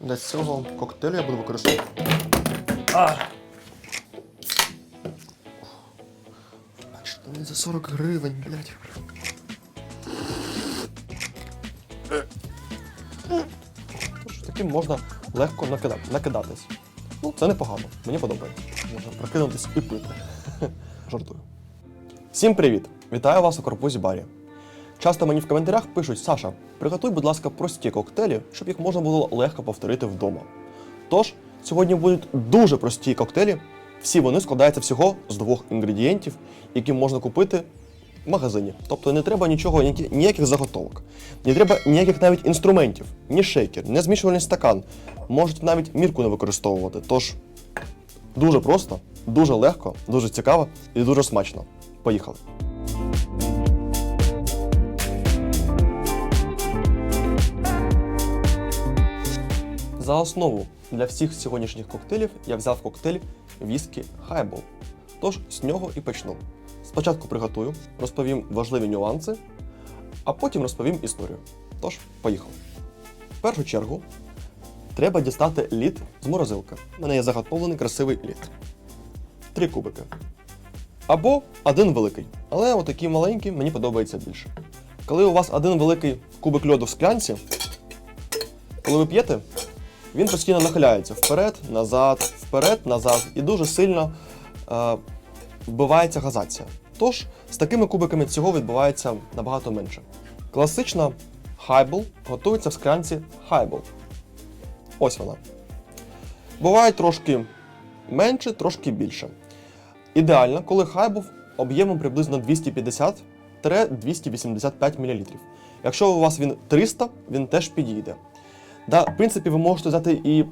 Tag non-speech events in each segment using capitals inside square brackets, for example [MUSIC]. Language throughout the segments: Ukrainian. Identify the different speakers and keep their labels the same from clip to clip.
Speaker 1: Для цього коктейлю я буду використовувати. Бачите, не за 40 гривень, блядь. Таким можна легко накида- накидатись. Ну, це непогано, мені подобається. Можна прокинутись і пити. [LAUGHS] Жартую. Всім привіт! Вітаю вас у корпусі барі. Часто мені в коментарях пишуть: Саша, приготуй, будь ласка, прості коктейлі, щоб їх можна було легко повторити вдома. Тож, сьогодні будуть дуже прості коктейлі. Всі вони складаються всього з двох інгредієнтів, які можна купити в магазині. Тобто не треба нічого, ніяких заготовок, не треба ніяких навіть інструментів, ні шейкер, ні змішувальний стакан. Можете навіть мірку не використовувати. Тож дуже просто, дуже легко, дуже цікаво і дуже смачно. Поїхали! За основу для всіх сьогоднішніх коктейлів я взяв коктейль віскі Highball. Тож з нього і почну. Спочатку приготую, розповім важливі нюанси, а потім розповім історію. Тож, поїхали. В першу чергу треба дістати лід з морозилки. У мене є заготовлений красивий лід. Три кубики. Або один великий. Але отакий маленький мені подобається більше. Коли у вас один великий кубик льоду в склянці, коли ви п'єте, він постійно нахиляється вперед, назад, вперед, назад і дуже сильно е, вбивається газація. Тож з такими кубиками цього відбувається набагато менше. Класична хайбл готується в склянці хайбл. Ось вона. Буває трошки менше, трошки більше. Ідеально, коли хайбл об'ємом приблизно 250-285 мл. Якщо у вас він 300, він теж підійде. Да, в принципі, ви можете взяти і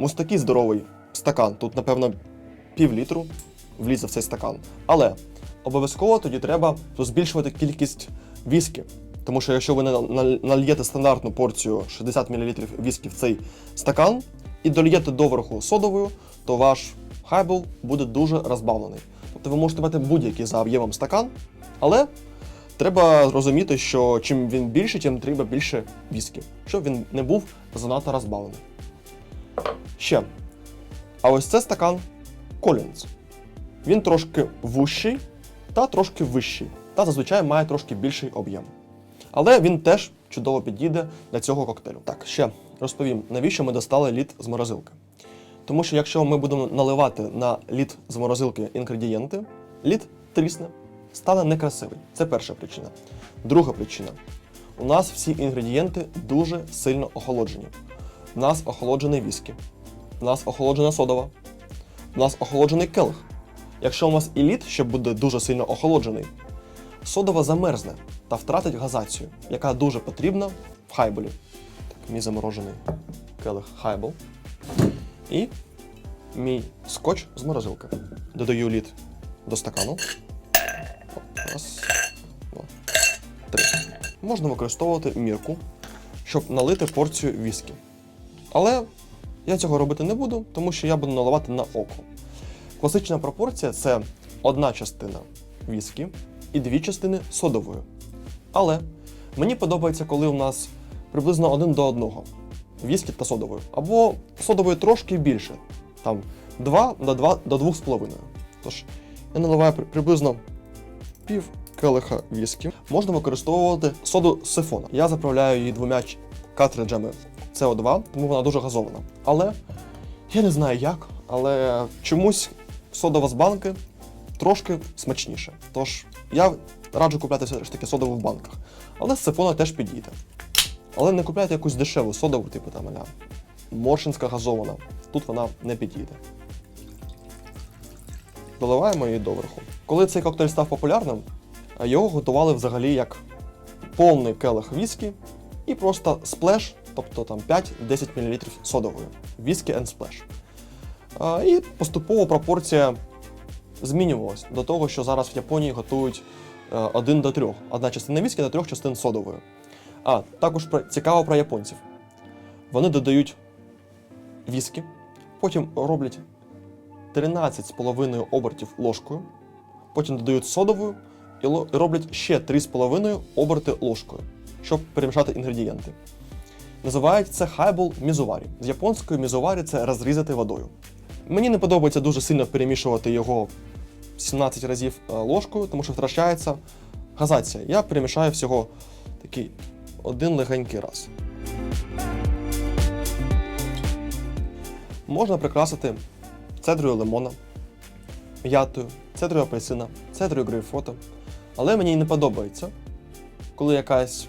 Speaker 1: ось такий здоровий стакан. Тут, напевно, пів літру влізе в цей стакан. Але обов'язково тоді треба збільшувати кількість віскі. Тому що якщо ви на- на- нальєте стандартну порцію 60 мл віскі в цей стакан і дольєте доверху содовою, то ваш хайбл буде дуже розбавлений. Тобто ви можете мати будь-який за об'ємом стакан, але Треба розуміти, що чим він більше, тим треба більше віскі, щоб він не був занадто розбавлений. Ще. А ось це стакан Collins. Він трошки вущий та трошки вищий, та зазвичай має трошки більший об'єм. Але він теж чудово підійде для цього коктейлю. Так, ще розповім, навіщо ми достали лід з морозилки. Тому що якщо ми будемо наливати на лід з морозилки інгредієнти, лід трісне, стане некрасивий. Це перша причина. Друга причина. У нас всі інгредієнти дуже сильно охолоджені. У нас охолоджений віскі, у нас охолоджена содова, у нас охолоджений келих. Якщо у нас і ще буде дуже сильно охолоджений, содова замерзне та втратить газацію, яка дуже потрібна в хайболі. Так, мій заморожений келих хайбол. І мій скотч з морозилки. Додаю лід до стакану. Раз, два, три. Можна використовувати мірку, щоб налити порцію віскі. Але я цього робити не буду, тому що я буду наливати на око. Класична пропорція це одна частина віскі і дві частини содової. Але мені подобається, коли у нас приблизно один до одного віскі та содовою. Або содової трошки більше. Там 2 до 2 до 2,5. Тож я наливаю приблизно пів келиха віскі. Можна використовувати соду сифона. Я заправляю її двома картриджами CO2, тому вона дуже газована. Але я не знаю як, але чомусь содова з банки трошки смачніше. Тож я раджу купляти все ж таки содову в банках. Але з сифона теж підійде. Але не купляйте якусь дешеву содову, типу там аля Моршинська газована. Тут вона не підійде. Доливаємо її доверху. Коли цей коктейль став популярним, його готували взагалі як повний келих віскі і просто сплеш, тобто там 5-10 мл содової. Віскі and сплеш. І поступово пропорція змінювалась до того, що зараз в Японії готують е, один до трьох. Одна частина віскі до трьох частин содової. А також цікаво про японців. Вони додають віскі, потім роблять 13,5 обертів ложкою, потім додають содовою і роблять ще 3,5 оберти ложкою, щоб перемішати інгредієнти. Називають це хайбол мізуварі. З японської мізуварі це розрізати водою. Мені не подобається дуже сильно перемішувати його 17 разів е, ложкою, тому що втрачається газація. Я перемішаю всього такий один легенький раз. Можна прикрасити цедрою лимона, м'ятою, цедрою апельсина, цедрою грейпфрута. Але мені не подобається, коли якась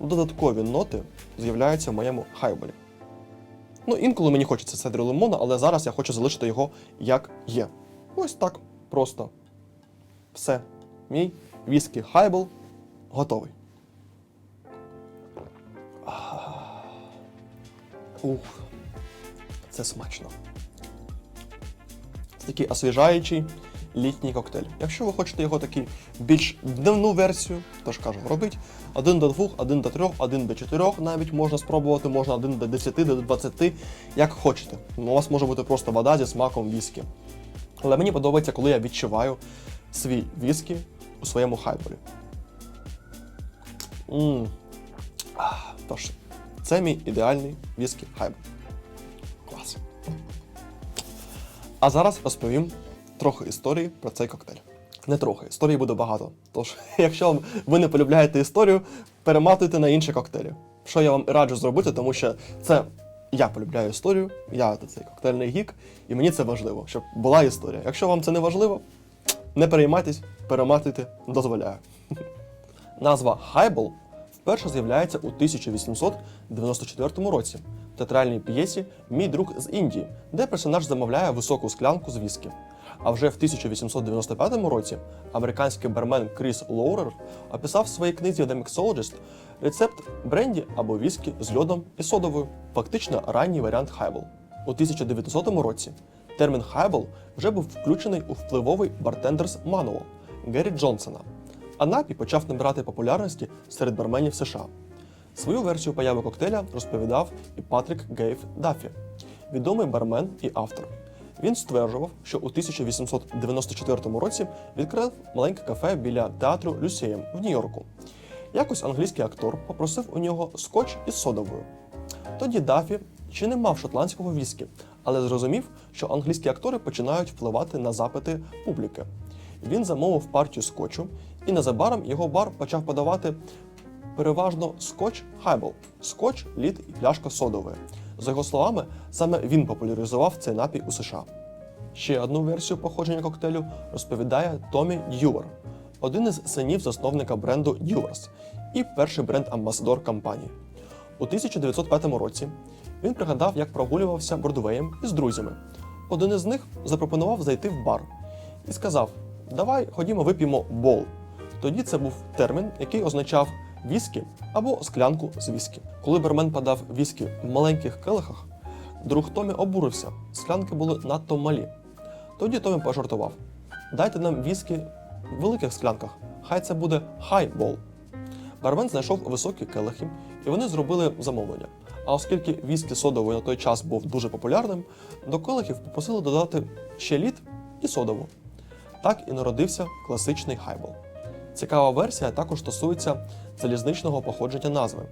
Speaker 1: додаткові ноти з'являються в моєму хайболі. Ну, інколи мені хочеться цедру лимона, але зараз я хочу залишити його як є. Ось так просто. Все. Мій віскі хайбол готовий. Ух, це смачно. Такий освіжаючий літній коктейль. Якщо ви хочете його такий більш дневну версію, то ж кажу, робіть 1 до 2, 1 до 3, 1 до 4 навіть можна спробувати, можна 1 до 10, до 20, як хочете. У вас може бути просто вода зі смаком віскі. Але мені подобається, коли я відчуваю свій віскі у своєму. Ах, Тож, це мій ідеальний віскі хайбол. А зараз розповім трохи історії про цей коктейль. Не трохи, історії буде багато. Тож, [LAUGHS] якщо ви не полюбляєте історію, перематуйте на інші коктейлі. Що я вам раджу зробити, тому що це я полюбляю історію, я цей коктейльний гік, і мені це важливо, щоб була історія. Якщо вам це не важливо, не переймайтесь, перематуйте, дозволяю. [LAUGHS] Назва Хайбол вперше з'являється у 1894 році театральній п'єсі Мій друг з Індії, де персонаж замовляє високу склянку з віскі. А вже в 1895 році американський бармен Кріс Лоурер описав в своїй книзі The Mixologist рецепт бренді або віскі з льодом і содовою, фактично ранній варіант хайбол. У 1900 році термін хайбол вже був включений у впливовий бартендерс Мануал Геррі Джонсона, а напій почав набирати популярності серед барменів США. Свою версію появи коктейля розповідав і Патрік Гейв Даффі, відомий бармен і автор. Він стверджував, що у 1894 році відкрив маленьке кафе біля театру Люсієм в Нью-Йорку. Якось англійський актор попросив у нього скотч із содовою. Тоді Дафі ще не мав шотландського віскі, але зрозумів, що англійські актори починають впливати на запити публіки. Він замовив партію скотчу, і незабаром його бар почав подавати переважно скотч хайбол, скотч, лід і пляшка содової. За його словами, саме він популяризував цей напій у США. Ще одну версію походження коктейлю розповідає Томі Д'ювер, один із синів засновника бренду Д'юверс і перший бренд-амбасадор компанії. У 1905 році він пригадав, як прогулювався Бродвеєм із друзями. Один із них запропонував зайти в бар і сказав: Давай ходімо вип'ємо бол. Тоді це був термін, який означав віскі або склянку з віскі. Коли бармен подав віскі в маленьких келихах, друг Томі обурився, склянки були надто малі. Тоді Томі пожартував: Дайте нам віскі в великих склянках, хай це буде хайбол. Бармен знайшов високі келихи, і вони зробили замовлення. А оскільки віскі содовий на той час був дуже популярним, до келихів попросили додати ще лід і содову. Так і народився класичний хайбол. Цікава версія також стосується залізничного походження назви.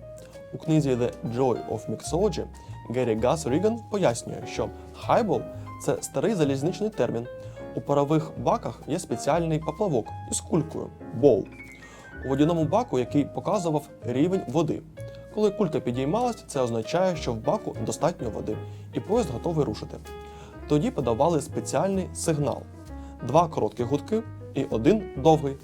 Speaker 1: У книзі The Joy of Mixology Геррі Гас Ріган пояснює, що хайбол це старий залізничний термін. У парових баках є спеціальний поплавок із кулькою боул. У водяному баку, який показував рівень води. Коли кулька підіймалась, це означає, що в баку достатньо води, і поїзд готовий рушити. Тоді подавали спеціальний сигнал: два короткі гудки і один довгий.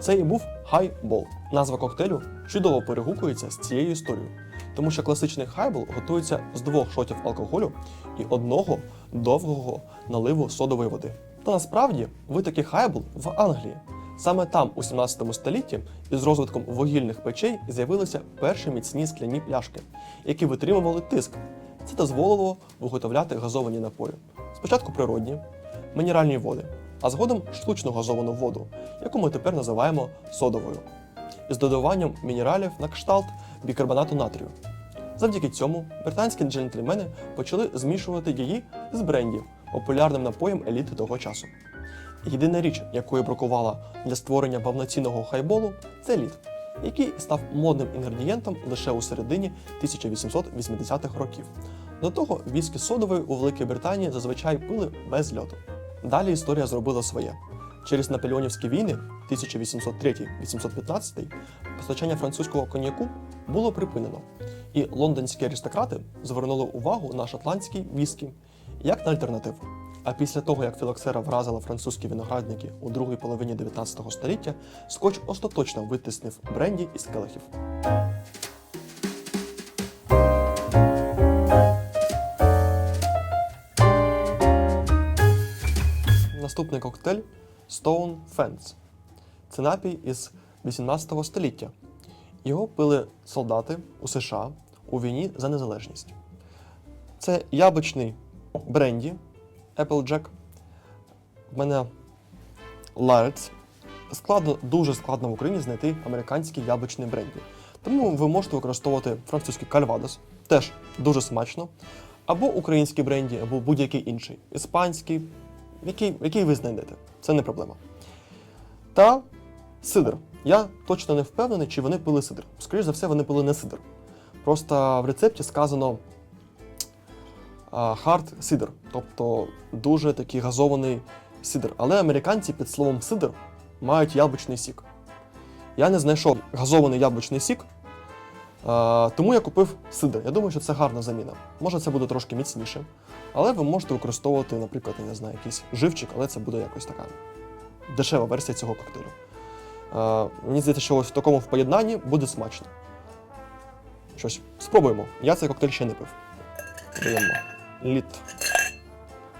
Speaker 1: Це і був хайбол. Назва коктейлю чудово перегукується з цією історією, тому що класичний хайбол готується з двох шотів алкоголю і одного довгого наливу содової води. Та насправді витоки хайбол в Англії. Саме там, у 17 столітті, із розвитком вугільних печей з'явилися перші міцні скляні пляшки, які витримували тиск. Це дозволило виготовляти газовані напої. Спочатку природні, мінеральні води, а згодом штучну газовану воду, яку ми тепер називаємо содовою, із додаванням мінералів на кшталт бікарбонату натрію. Завдяки цьому британські джентльмени почали змішувати її з брендів, популярним напоєм еліти того часу. Єдина річ, якою бракувала для створення повноцінного хайболу, це лід. який став модним інгредієнтом лише у середині 1880-х років. До того віскі содовий у Великій Британії зазвичай пили без льоду. Далі історія зробила своє. Через наполеонівські війни 1803-1815 постачання французького коньяку було припинено, і лондонські аристократи звернули увагу на шотландський віскі як на альтернативу. А після того, як філоксера вразила французькі виноградники у другій половині 19 століття, скотч остаточно витиснив бренді із келихів. Наступний коктейль Stone Fence. Це напій із 18 століття. Його пили солдати у США у війні за незалежність. Це яблучний бренді Applejack. В мене Ларец. Складно, дуже складно в Україні знайти американський яблучний бренді. Тому ви можете використовувати французький кальвадос, теж дуже смачно, або український бренді, або будь-який інший. Іспанський, який, який ви знайдете. Це не проблема. Та сидр. Я точно не впевнений, чи вони пили сидр. Скоріше за все, вони пили не сидр. Просто в рецепті сказано хард сидр, тобто дуже такий газований сидр. Але американці під словом сидр мають яблучний сік. Я не знайшов газований яблучний сік, тому я купив сидр. Я думаю, що це гарна заміна. Може, це буде трошки міцніше. Але ви можете використовувати, наприклад, я не знаю, якийсь живчик, але це буде якось така дешева версія цього коктейлю. А, мені здається, що ось в такому в поєднанні буде смачно. Щось спробуємо. Я цей коктейль ще не пив. Даємо літ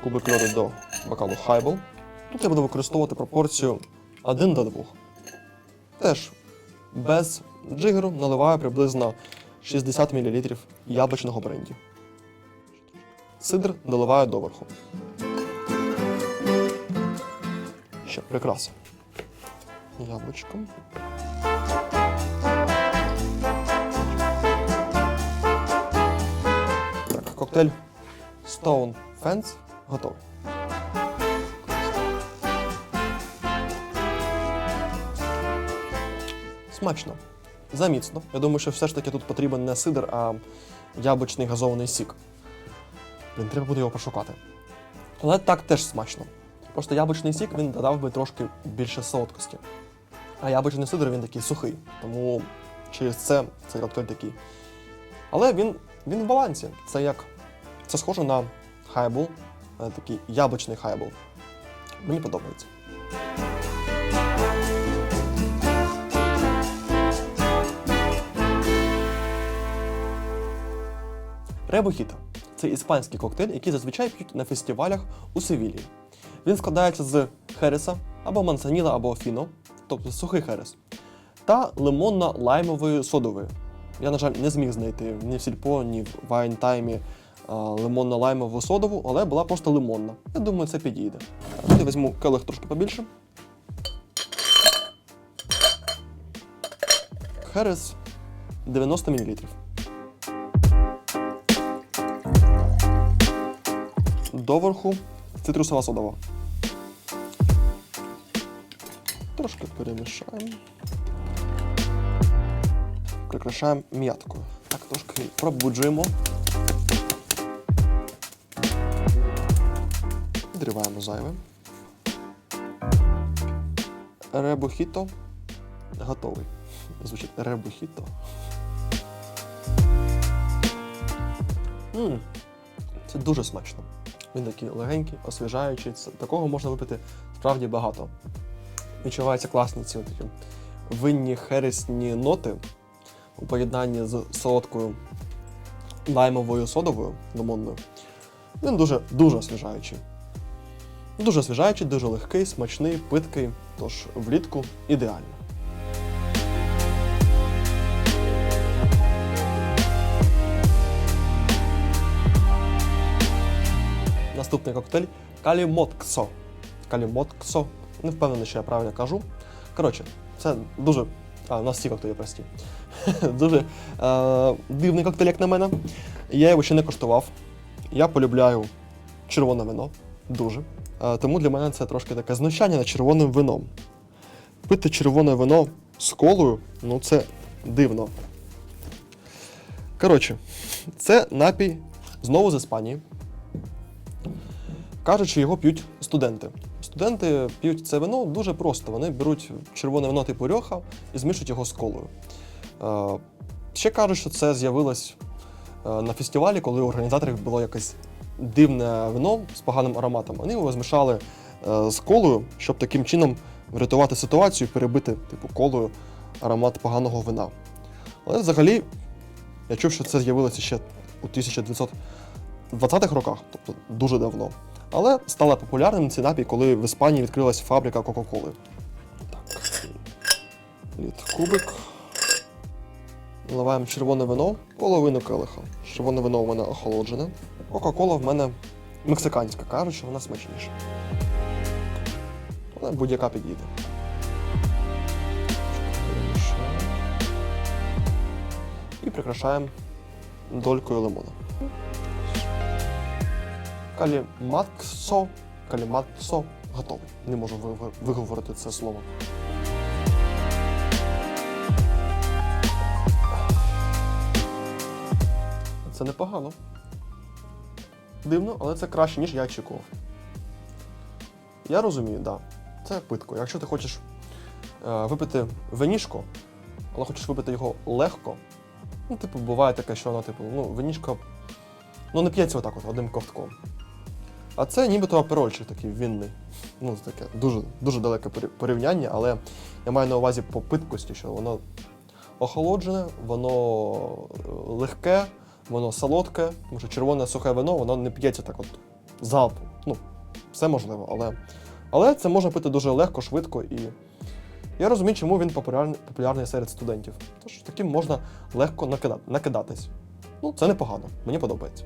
Speaker 1: кубик льоду до бокалу Highball. Тут я буду використовувати пропорцію 1 до 2. Теж без джигеру наливаю приблизно 60 мл яблучного бренді. Сидр доливаю доверху. Ще прикраса. Яблучком. Так, коктейль Stone Fence готовий. Смачно. Заміцно. Я думаю, що все ж таки тут потрібен не сидр, а яблучний газований сік. Блін, треба буде його пошукати. Але так теж смачно. Просто яблучний сік він додав би трошки більше солодкості. А яблучний сидр він такий сухий. Тому через це цей коктейль такий. Але він, він в балансі. Це як. Це схоже на хайбол, е, такий яблучний хайбол. Мені подобається. Ребохіта це іспанський коктейль, який зазвичай п'ють на фестивалях у Севілії. Він складається з хереса або мансаніла, або фіно, тобто сухий херес, та лимонно-лаймової содової. Я, на жаль, не зміг знайти ні в сільпо, ні в вайнтаймі лимонно-лаймову содову, але була просто лимонна. Я думаю, це підійде. Тут я візьму келих трошки побільше. Херес 90 мл. Доверху цитрусова содова. Трошки перемішаємо. Прикрашаємо м'яткою. Так, трошки пробуджуємо. Відриваємо зайве. Ребухіто готовий. Звучить ребухіто. Це дуже смачно. Він такий легенький, освіжаючий. Такого можна випити справді багато. Відчуваються класні ці такі винні хересні ноти у поєднанні з солодкою лаймовою содовою лимонною. Він дуже дуже освіжаючий. Дуже освіжаючий, дуже легкий, смачний, питкий, тож влітку ідеально. Наступний коктейль Калімотксо. Калімотксо. Не впевнений, що я правильно кажу. Коротше, це дуже. А, у нас всі коктейлі прості. [LAUGHS] дуже е, дивний коктейль, як на мене. Я його ще не коштував. Я полюбляю червоне вино. Дуже. Е, тому для мене це трошки таке знущання над червоним вином. Пити червоне вино з колою, ну це дивно. Коротше, це напій знову з Іспанії. Кажуть, що його п'ють студенти. Студенти п'ють це вино дуже просто. Вони беруть червоне вино типу рьоха і змішують його з колою. Е, ще кажуть, що це з'явилось е, на фестивалі, коли у організаторів було якесь дивне вино з поганим ароматом. Вони його змішали е, з колою, щоб таким чином врятувати ситуацію, перебити типу колою аромат поганого вина. Але взагалі, я чув, що це з'явилося ще у 1920-х роках, тобто дуже давно. Але стала популярним цей напій, коли в Іспанії відкрилась фабрика Кока-Коли. Так, лід кубик. Наливаємо червоне вино, половину келиха. Червоне вино у мене охолоджене. Кока-кола в мене мексиканська, кажуть, що вона смачніша. Але будь-яка підійде. І прикрашаємо долькою лимона. Каліматсо. Каліматсо готовий. Не можу виговорити це слово. Це непогано. Дивно, але це краще, ніж я очікував. Я розумію, так. Да. Це питко. Якщо ти хочеш е, випити винішко, але хочеш випити його легко, ну, типу, буває таке, що воно, типу, ну, винішко ну, не п'ється отак от одним ковтком. А це нібито аперольчик такий вінний. Ну, це таке дуже, дуже далеке порівняння, але я маю на увазі по питкості, що воно охолоджене, воно е, легке, воно солодке, тому що червоне сухе вино, воно не п'ється так от залпом. Ну, все можливо, але, але це можна пити дуже легко, швидко і. Я розумію, чому він популярний, популярний серед студентів. Тож таким можна легко накидатись. Ну, це непогано, мені подобається.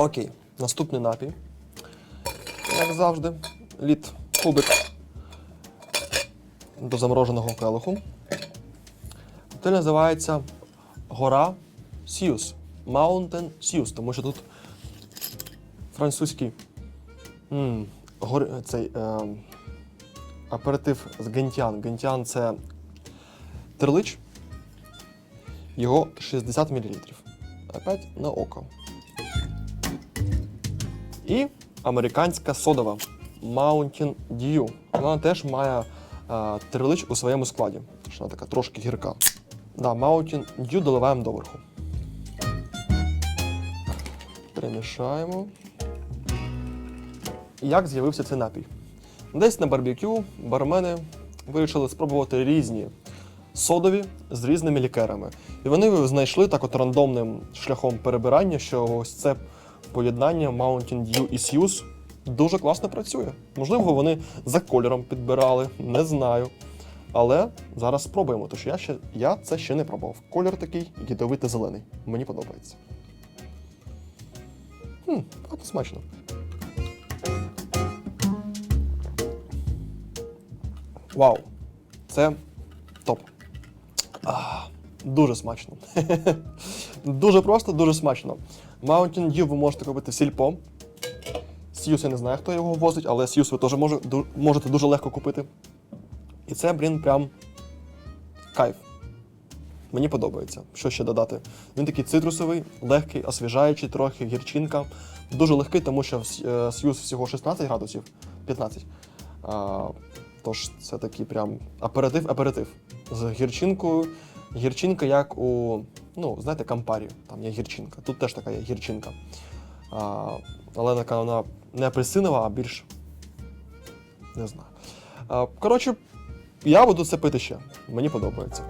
Speaker 1: Окей, наступний напій. Як завжди, лід кубик до замороженого келиху. Це називається гора Сіус. Mountain Сіус, тому що тут французький м, гор, цей, е, аперитив з гентян. Гентян це терлич. Його 60 мл. Опять на око. І американська содова Mountain Dew. Вона теж має е, трилич у своєму складі. Тож вона така трошки гірка. Да, Mountain Dew доливаємо доверху. Перемішаємо. Як з'явився цей напій? Десь на барбекю бармени вирішили спробувати різні содові з різними лікерами. І вони знайшли так от рандомним шляхом перебирання, що ось це поєднання Mountain Dew і Suse дуже класно працює. Можливо, вони за кольором підбирали, не знаю. Але зараз спробуємо, тому що я, ще, я це ще не пробував. Колір такий ядовито зелений. Мені подобається. Хм, багато смачно. Вау! Це топ. А, дуже смачно. [LAUGHS] дуже просто, дуже смачно. Mountain Dew ви можете купити сільпо. Сьюз я не знаю, хто його возить, але Сьюз ви теж можете дуже легко купити. І це, блін, прям кайф. Мені подобається. Що ще додати? Він такий цитрусовий, легкий, освіжаючий, трохи гірчинка. Дуже легкий, тому що е, Сьюз всього 16 градусів, 15. А, тож це такий прям аперитив-аперитив. З гірчинкою. Гірчинка, як у, ну, знаєте, кампарі. Там є гірчинка. Тут теж така є гірчинка. А, але така вона не апельсинова, а більш. Не знаю. А, коротше, я буду це пити ще. Мені подобається.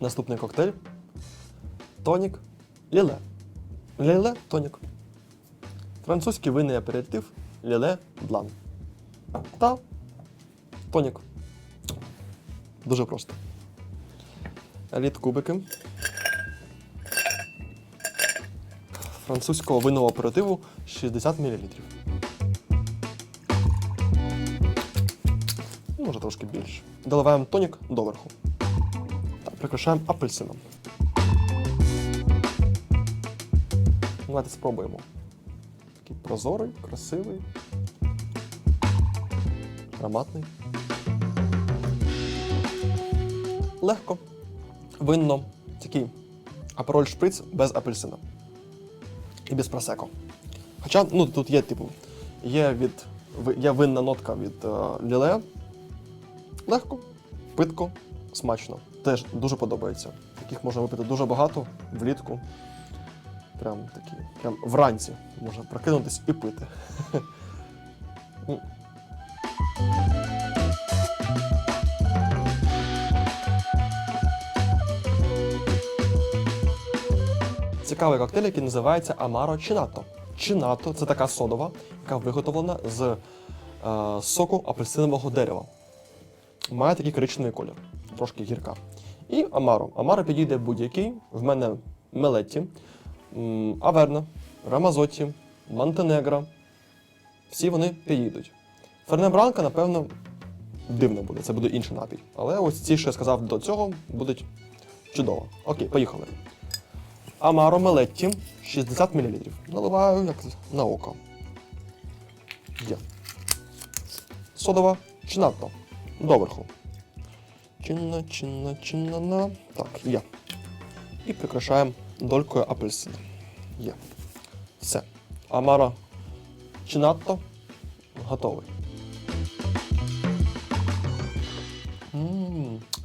Speaker 1: Наступний коктейль. Тонік. Ліле. Ліле тонік. Французький винний аперитив Ліле Блан. Та тонік. Дуже просто. Лід кубики. Французького винного аперитиву 60 мл. може трошки більше. Доливаємо тонік доверху. Так, прикрашаємо апельсином. Давайте спробуємо. Прозорий, красивий, ароматний. Легко, винно, такий апероль шприц без апельсина. І без просеко. Хоча, ну, тут є, типу, є від. Є винна нотка від е, ліле. Легко, питко, смачно. Теж дуже подобається. Таких можна випити дуже багато влітку. Прям такі. Прям вранці можна прокинутись і пити. Цікавий коктейль, який називається Amaro Chinato. Chinato – це така содова, яка виготовлена з е, соку апельсинового дерева. Має такий коричневий колір, трошки гірка. І Амаро. Амаро підійде будь-який. В мене Мелетті, Аверна, Рамазотті, Монтенегро. Всі вони підійдуть. Фернебранка, напевно, дивно буде, це буде інший напій. Але ось ці, що я сказав до цього, будуть чудово. Окей, поїхали. Амаро Мелетті 60 мл. Наливаю як на око. Є. Содова чинатто. Доверху. Чинна, чинна, чинна. Так, є. І прикрашаємо долькою апельсина. Є. Все. Амаро чинатто готовий.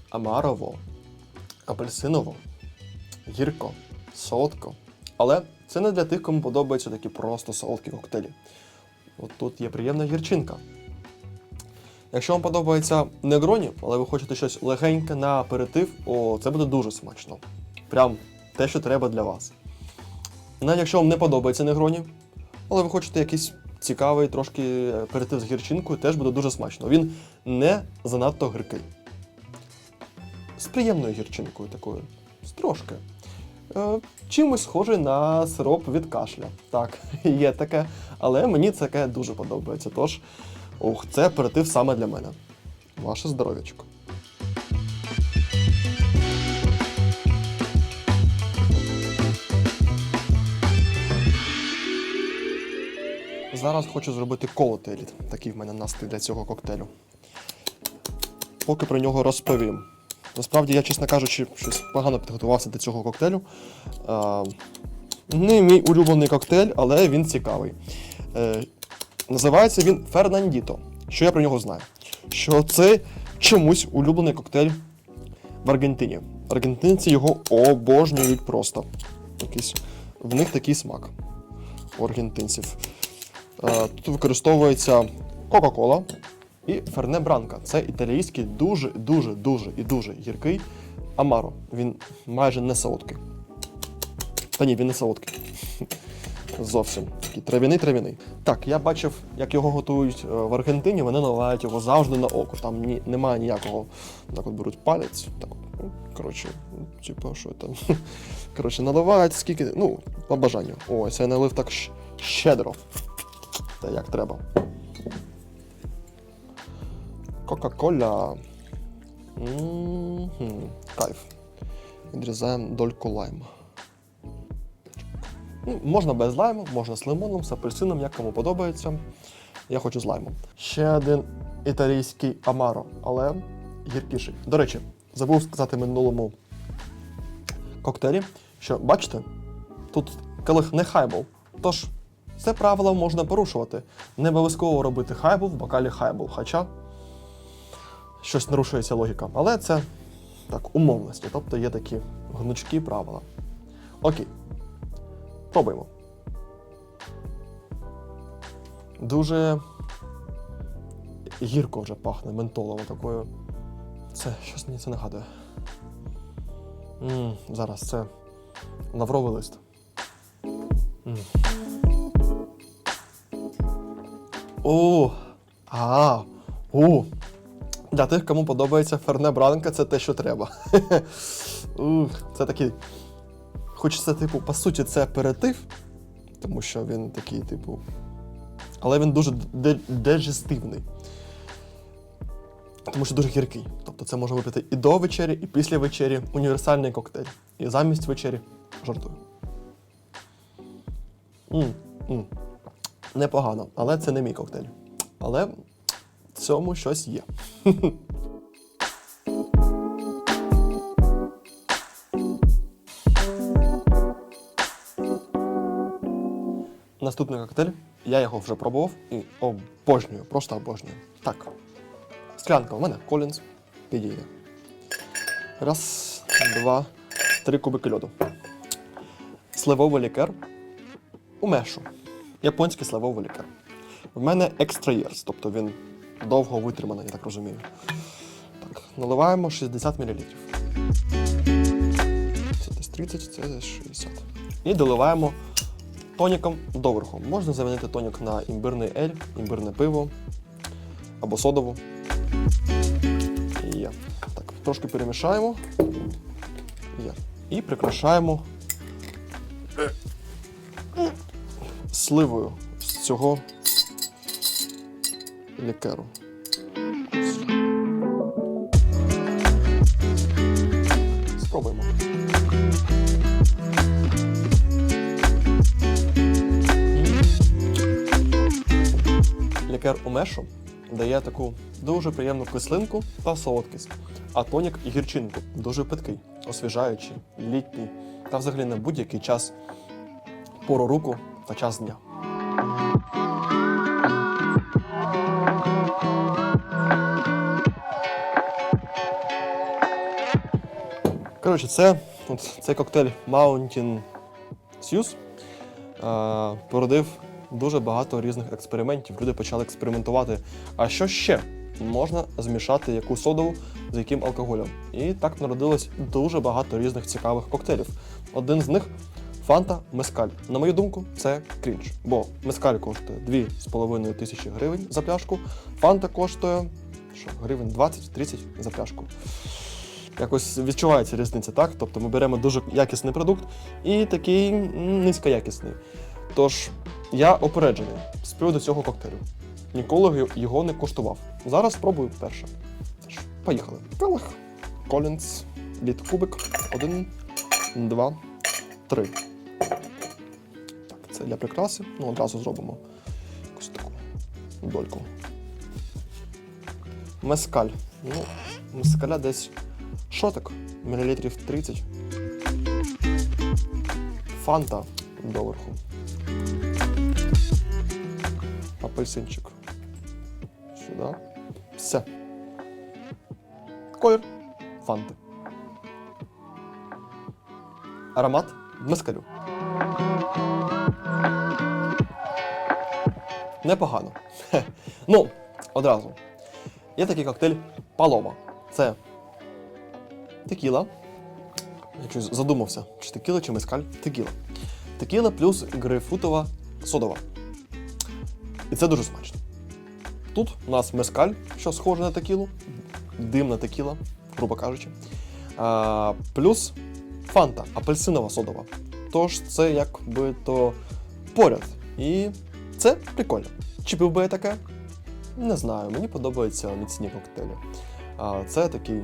Speaker 1: Амарово, апельсиново, гірко, солодко. Але це не для тих, кому подобаються такі просто солодкі коктейлі. От тут є приємна гірчинка. Якщо вам подобається негроні, але ви хочете щось легеньке на аперитив, о, це буде дуже смачно. Прям те, що треба для вас. Навіть якщо вам не подобається негроні, але ви хочете якийсь цікавий трошки аперитив з гірчинкою, теж буде дуже смачно. Він не занадто гіркий. З приємною гірчинкою такою. З трошки. Е, чимось схожий на сироп від кашля. Так, [LAUGHS] є таке, але мені таке дуже подобається. Тож, ух, це аперитив саме для мене. Ваше здоров'ячко. Зараз хочу зробити колотеліт. Такий в мене настрій для цього коктейлю. Поки про нього розповім. Насправді, я, чесно кажучи, щось погано підготувався до цього коктейлю. А, не мій улюблений коктейль, але він цікавий. Е, називається він Фернандіто. Що я про нього знаю? Що це чомусь улюблений коктейль в Аргентині. Аргентинці його обожнюють просто. Якийсь, в них такий смак у аргентинців. Е, Тут використовується Кока-Кола і Ферне Бранка. Це італійський дуже, дуже, і дуже гіркий Амаро. Він майже не солодкий. Та ні, він не солодкий. [LAUGHS] Зовсім такий трав'яний трав'яний. Так, я бачив, як його готують е, в Аргентині, вони наливають його завжди на око. Там ні, немає ніякого. Так от беруть палець. Так, ну, коротше, типу, що там. [LAUGHS] Коротше, наливають скільки. Ну, по бажанню. Ось, я налив так щедро. Та як треба. Кока-кола. Мгм, Кайф. Відрізаємо дольку лайма. Ну, можна без лайму, можна з лимоном, з апельсином, як кому подобається. Я хочу з лаймом. Ще один італійський амаро, але гіркіший. До речі, забув сказати минулому коктейлі, що бачите, тут келих не хайбол. Тож це правило можна порушувати. Не обов'язково робити хайбол в бокалі хайбол. Хоча щось нарушується логіка. Але це так, умовності. Тобто є такі гнучкі правила. Окей. Пробуємо. Дуже гірко вже пахне ментолово такою. Це щось мені це нагадує. м зараз це лавровий лист. м О! А! О! Для тих, кому подобається ферне бранка, це те, що треба. [LAUGHS] Це такий. Хоч це, типу, по суті, це аперитив, тому що він такий, типу. Але він дуже дежестивний. тому що дуже гіркий. Тобто це можна випити і до вечері, і після вечері. Універсальний коктейль. І замість вечері жартую. м м Непогано, але це не мій коктейль. Але в цьому щось є. [LAUGHS] Наступний коктейль. Я його вже пробував і обожнюю, просто обожнюю. Так. Склянка у мене Collins підійде. Раз, два, три кубики льоду. Сливовий лікер. Умешу. Японський сливовий лікер. В мене Years, тобто він довго витриманий, я так розумію. Так, наливаємо 60 мл. Це десь 30, це десь 60. І доливаємо тоніком доверху. Можна замінити тонік на імбирний ель, імбирне пиво або содову. Є. Так, трошки перемішаємо. Є. І прикрашаємо сливою з цього лікеру. Спробуємо. Лікер умешу дає таку дуже приємну кислинку та солодкість, а тонік і гірчинку дуже питкий, освіжаючий, літній та взагалі на будь-який час пору року та час дня. Коротше, це от, цей коктейль Mountain Suze е, породив дуже багато різних експериментів. Люди почали експериментувати. А що ще можна змішати яку содову з яким алкоголем? І так народилось дуже багато різних цікавих коктейлів. Один з них Фанта Мескаль. На мою думку, це крінж. Бо мескаль коштує 2,5 тисячі гривень за пляшку, фанта коштує що, гривень 20-30 за пляшку. Якось відчувається різниця, так? Тобто ми беремо дуже якісний продукт і такий низькоякісний. Тож я опереджений з приводу цього коктейлю. Ніколи його не куштував. Зараз спробую вперше. Тож, поїхали. Келих, Колінс, літ кубик. Один, два, три. Це для прикраси. Ну, одразу зробимо якусь таку дольку. Мескаль. Ну, мескаля десь шотик, мілілітрів 30. Фанта доверху. Апельсинчик. Сюди. Все. Колір фанти. Аромат мескалю. Непогано. Ну, одразу. Є такий коктейль Палома. Це текіла. Я щось задумався, чи текіла, чи мескаль. Текіла. Текіла плюс грейпфрутова содова. І це дуже смачно. Тут у нас мескаль, що схоже на текілу, димна текіла, грубо кажучи. А, плюс фанта, апельсинова содова. Тож це якби то поряд. І це прикольно. Чи пив би я таке? Не знаю, мені подобаються міцні коктейлі. А, це такий.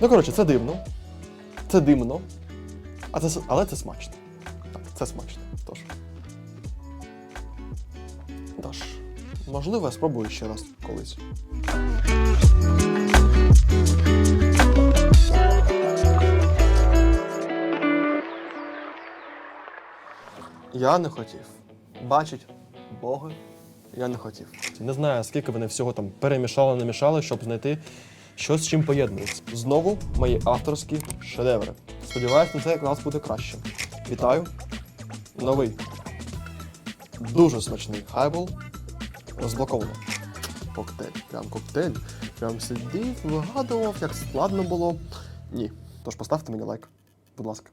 Speaker 1: Ну, коротше, це дивно. Це димно. А це, але це смачно. Так, це смачно. Тож. Тож, можливо, я спробую ще раз колись. Я не хотів. Бачить Боги, я не хотів. Не знаю, скільки вони всього там перемішали, намішали, щоб знайти щось з чим поєднується. Знову мої авторські шедеври. Сподіваюсь, на це якраз буде краще. Вітаю! Новий. Дуже смачний хайбол. Розблоковано. Коктейль. Прям коктейль. Прям сидів, вигадував, як складно було. Ні. Тож поставте мені лайк. Будь ласка.